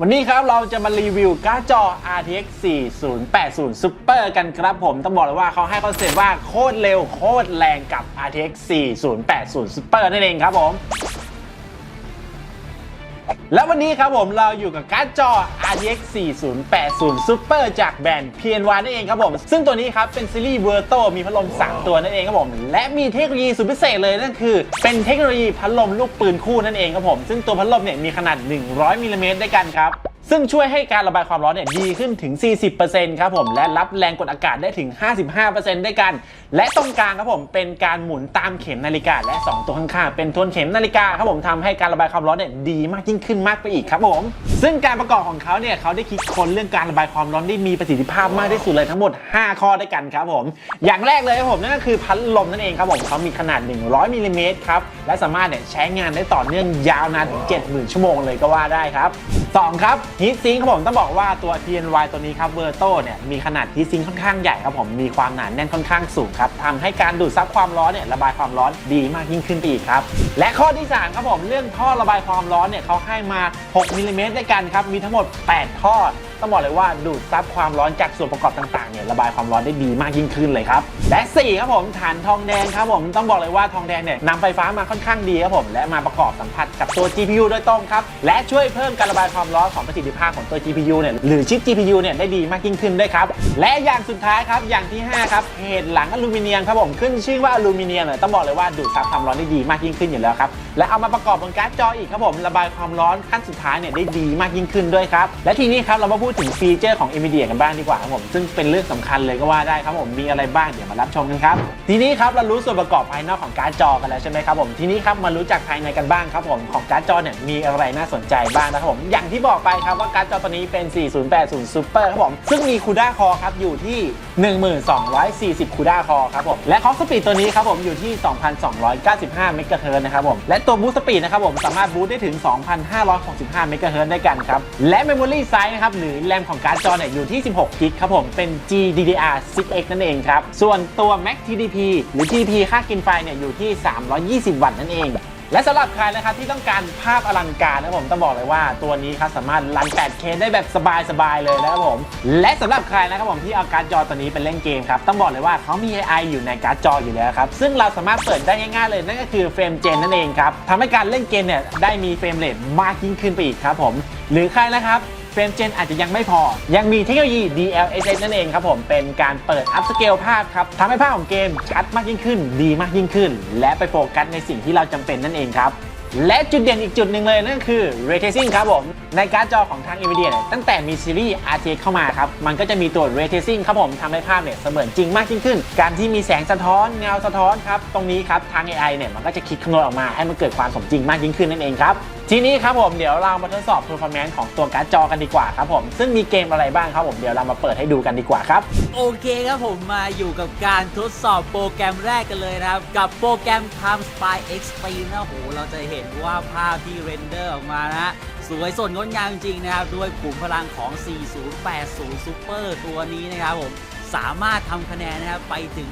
วันนี้ครับเราจะมารีวิวการ์ดจอ RTX 4080 Super กันครับผมต้องบอกเลยว่าเขาให้คอนเซ็ปต์ว่าโคตรเร็วโคตรแรงกับ RTX 4080 Super นั่นเองครับผม แล้ววันนี้ครับผมเราอยู่กับการ์ดจอ RTX 4080 Super จากแบรนด์ PNY นั่นเองครับผม ซึ่งตัวนี้ครับเป็นซีรีส์ Verto มีพัดลม 3 ตัวนั่นเองครับผม และมีเทคโนโลยีสุดพิเศษเลยนั่นคือ เป็นเทคโนโลยีพัดลมลูกปืนคู่นั่นเองครับผม ซึ่งตัวพัดลมเนี่ยมีขนาด 100มิลลิเมตรด้วยกันครับ ซึ่งช่วยให้การระบายความร้อนเนี่ยดีขึ้นถึง 40%ครับผมและรับแรงกดอากาศได้ถึง 55%ด้วยกัน และตรงกลางครับผมเป็นการหมุนตามเข็มนาฬิกา และ 2 ตัวข้างๆเป็นทวนเข็มนาฬิกาครับผมทำให้การระบายความร้อนเนี่ยดีมากยิ่งขึ้นมากไปอีกครับผม ซึ่งการประกอบของเขาเนี่ยเขาได้คิดค้นเรื่องการระบายความร้อนได้มีประสิทธิภาพมากที่สุดเลยทั้งหมด 5 ข้อด้วยกันครับผม อย่างแรกเลยครับผมนั่นก็คือพัดลมนั่นเองครับผมเขามีขนาด 100มิลลิเมตรครับและสามารถเนี่ยใช้งานได้ต่อเนื่องยาวนานถึง 70,000 ชั่วโมงเลยก็ว่าได้ครับ 2 ครับฮีทซิงค์ครับผมต้องบอกว่าตัว TNY ตัวนี้ครับเวอร์โตเนี่ยมีขนาดฮีทซิงค์ค่อนข้างใหญ่ครับผมมีความหนาแน่นค่อนข้างสูงครับทำให้การดูดซับความร้อนเนี่ยระบายความร้อนดีมากยิ่งขึ้นไปอีกครับและข้อที่ 3 ครับผมเรื่องท่อระบายความร้อนเนี่ยเขาให้มา 6มิลลิเมตรด้วยกันครับมีทั้งหมด 8 ท่อต้องบอกเลยว่าดูดซับความร้อนจากส่วนประกอบต่างๆเนี่ยระบายความร้อนได้ดีมากยิ่งขึ้นเลยครับ และ4ครับผมฐานทองแดงครับผมต้องบอกเลยว่าทองแดงเนี่ยนำไฟฟ้ามาค่อนข้างดีครับผมและมาประกอบสัมผัสกับตัว GPU โดยตรงครับและช่วยเพิ่มการระบายความร้อนของประสิทธิภาพของตัว GPU เนี่ยหรือชิป GPU เนี่ยได้ดีมากยิ่งขึ้นด้วยครับและอย่างสุดท้ายครับอย่างที่ 5 ครับเพจหลังอลูมิเนียมครับผมขึ้นชื่อว่าอลูมิเนียมเนี่ยต้องบอกเลยว่าดูดซับความร้อนได้ดีมากยิ่งขึ้นอยู่แล้วครับและเอามาประกอบบนการ์ดจออีกครับผมระบายความร้อนขั้นสุดท้ายเนี่ยได้ดีมากยิ่งขึ้นด้วยครับและทีนี้ครับเรามาพูดูดถึงฟีเจอร์ของ NVIDIA กันบ้างดีกว่าครับผม ซึ่งเป็นเรื่องสำคัญเลยก็ว่าได้ครับผม มีอะไรบ้างเดี๋ยวมารับชมกันครับ ทีนี้ครับเรารู้ส่วนประกอบภายนอกของการ์ดจอกันแล้วใช่ไหมครับผม ทีนี้ครับมารู้จักภายในกันบ้างครับผมของการ์ดจอเนี่ยมีอะไรน่าสนใจบ้างนะครับผม อย่างที่บอกไปครับว่าการ์ดจอตัวนี้เป็น 4080 Super ครับผม ซึ่งมีคูด้าคอครับอยู่ที่ 1240คูด้าคอครับผม และคล็อกสปีดตัวนี้ครับผมอยู่ที่ 2295เมกะเฮิรตซ์นะครับผม และตัวบูสต์สปีดนะครับผมสามารถบูสต์ได้ถึง 2565เมกะเฮิร์ได้กันครับ และเมมโมรี่ไซส์นะครับหรือแรมของการ์ดจอเนี่ยอยู่ที่ 16กิกครับผม เป็น GDDR6X นั่นเองครับ ส่วนตัว Max TDP หรือ TDP ค่ากินไฟเนี่ยอยู่ที่ 320 วัตต์นั่นเองและสำหรับใครนะครับที่ต้องการภาพอลังการนะครับผมต้องบอกเลยว่าตัวนี้ครับสามารถรัน 8K ได้แบบสบายๆเลยนะครับผม และสำหรับใครนะครับผมที่เอาการ์ดจอตัวนี้ไปเล่นเกมครับต้องบอกเลยว่าเขามี AI อยู่ในการ์ดจออยู่แล้วครับซึ่งเราสามารถเปิดได้ง่ายๆเลยนั่นก็คือเฟรมเจนนั่นเองครับทำให้การเล่นเกมเนี่ยได้มีเฟรมเรทมากยิ่งขึ้นไปอีกครับผม หรือใครนะครับ เฟรมเจนอาจจะยังไม่พอ ยังมีเทคโนโลยี DLSS นั่นเองครับผม เป็นการเปิดอัพสเกลภาพครับทำให้ภาพของเกมชัดมากยิ่งขึ้น ดีมากยิ่งขึ้น และไปโฟกัสในสิ่งที่เราจำเป็นนั่นเองครับและจุดเด่นอีกจุดหนึ่งเลยนั่นคือ Ray Tracing ครับผม ในการ์ดจอของทาง NVIDIA เนี่ยตั้งแต่มีซีรีส์ RTX เข้ามาครับ มันก็จะมีตัว Ray Tracing ครับผมทำให้ภาพเนี่ยเสมือนจริงมากยิ่งขึ้น การที่มีแสงสะท้อนเงาสะท้อนครับ ตรงนี้ครับ ทาง AI เนี่ยมันก็จะคิดคำนวณออกมาให้มันเกิดความสมจริงมากยิ่งขึ้นนั่นเองครับ ทีนี้ครับผมเดี๋ยวเรามาทดสอบ performance ของตัวการ์ดจอกันดีกว่าครับผมซึ่งมีเกมอะไรบ้างครับผมเดี๋ยวเรามาเปิดให้ดูกันดีกว่าครับ โอเคครับผมมาอยู่กับการทดสอบโปรแกรมแรกกันเลยนะครับ กับโปรแกรม Time Spy Extreme นะโหเราจะเห็นว่าภาพที่เรนเดอร์ออกมานะสวยสดงดงามจริงๆนะครับ ด้วยขุมพลังของ 4080 Super ตัวนี้นะครับผม สามารถทำคะแนนนะครับไปถึง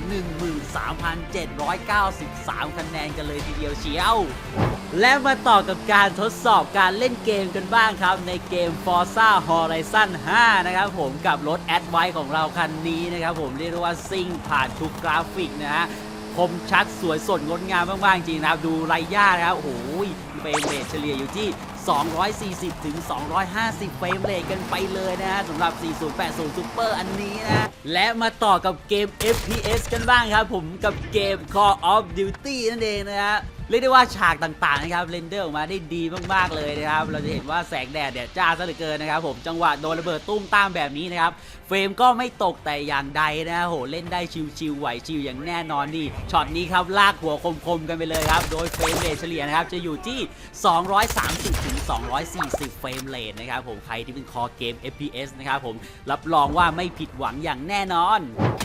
13,793 คะแนนกันเลยทีเดียวเชียว และมาต่อกับการทดสอบการเล่นเกมกันบ้างครับ ในเกม Forza Horizon 5 นะครับผมกับรถ a d v i ของเราคันนี้นะครับผมเรียกว่าซิ่งผ่านทุกกราฟิกนะฮะคมชัดสวยสดงดงามมากๆจริงนะครับ ดูไรย่านะครับโอ้โหเฟรมเรทเฉลี่ยอยู่ที่ 240 ถึง 250 เฟรมเรทกันไปเลยนะฮะสำหรับ 4080 Super อันนี้นะ และมาต่อกับเกม FPS กันบ้างครับผมกับเกม Call of Duty นั่นเองนะฮะเรียกได้ว่าฉากต่างๆนะครับเรนเดอร์ออกมาได้ดีมากๆเลยนะครับ เราจะเห็นว่าแสงแดดเนี่ยจ้าซะเหลือเกินนะครับผมจังหวะโดนระเบิดตุ้มตามแบบนี้นะครับ เฟรมก็ไม่ตกแต่อย่างใดนะโหเล่นได้ชิวๆไหวชิวอย่างแน่นอนนี่ช็อตนี้ครับลากหัวคมๆกันไปเลยครับ โดยเฟรมเรทเฉลี่ยนะครับจะอยู่ที่ 230ถึง 240 เฟรมเรทนะครับผมใครที่เป็นคอเกม FPS นะครับผมรับรองว่าไม่ผิดหวังอย่างแน่นอน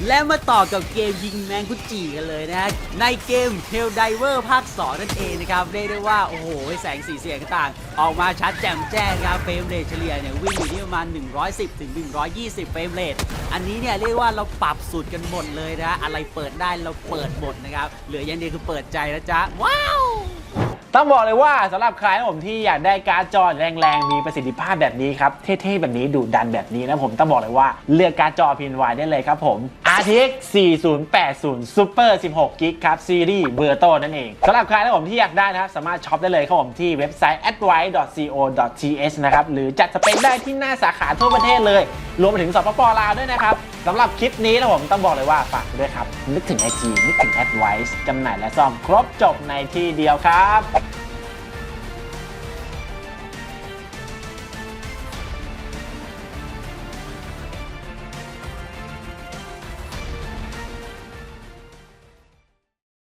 และมาต่อกับเกมยิงแมงกุจิกันเลยนะฮะในเกม Hell Diver ภาค 2 นั่นเองนะครับเรียกได้ว่า โอ้โห แสงสีเสียงต่างออกมาชัดแจ่มแจ้งครับเฟรมเรทเฉลี่ยเนี่ยวิ่งอยู่ที่ประมาณ 110ถึง120 เฟรมเรทอันนี้เนี่ยเรียกว่าเราปรับสุดกันหมดเลยนะอะไรเปิดได้เราเปิดหมดนะครับเหลืออย่างเดียวคือเปิดใจนะจ๊ะว้าว ต้องบอกเลยว่าสำหรับใครนะผมที่อยากได้การ์ดจอแรงๆ มีประสิทธิภาพแบบนี้ครับ เท่ๆ แบบนี้ดุดันแบบนี้นะผมต้องบอกเลยว่าเลือกการ์ดจอ PNY ได้เลยครับผม RTX 4080 Super 16 g b ครับ ซีรีส์เบอร์โตนั่นเองสำหรับใครนะผมที่อยากได้นะครับ สามารถช็อปได้เลยครับผมที่เว็บไซต์ advice.co.th นะครับ หรือจัดสเปคได้ที่หน้าสาขาทั่วประเทศเลย รวมไปถึงสปปลาวด้วยนะครับ สำหรับคลิปนี้นะผมต้องบอกเลยว่าฝากด้วยครับ นึกถึงไอจีนึกถึงแอดไวซ์จำหน่ายและซ่อมครบจบในที่เดียวครับ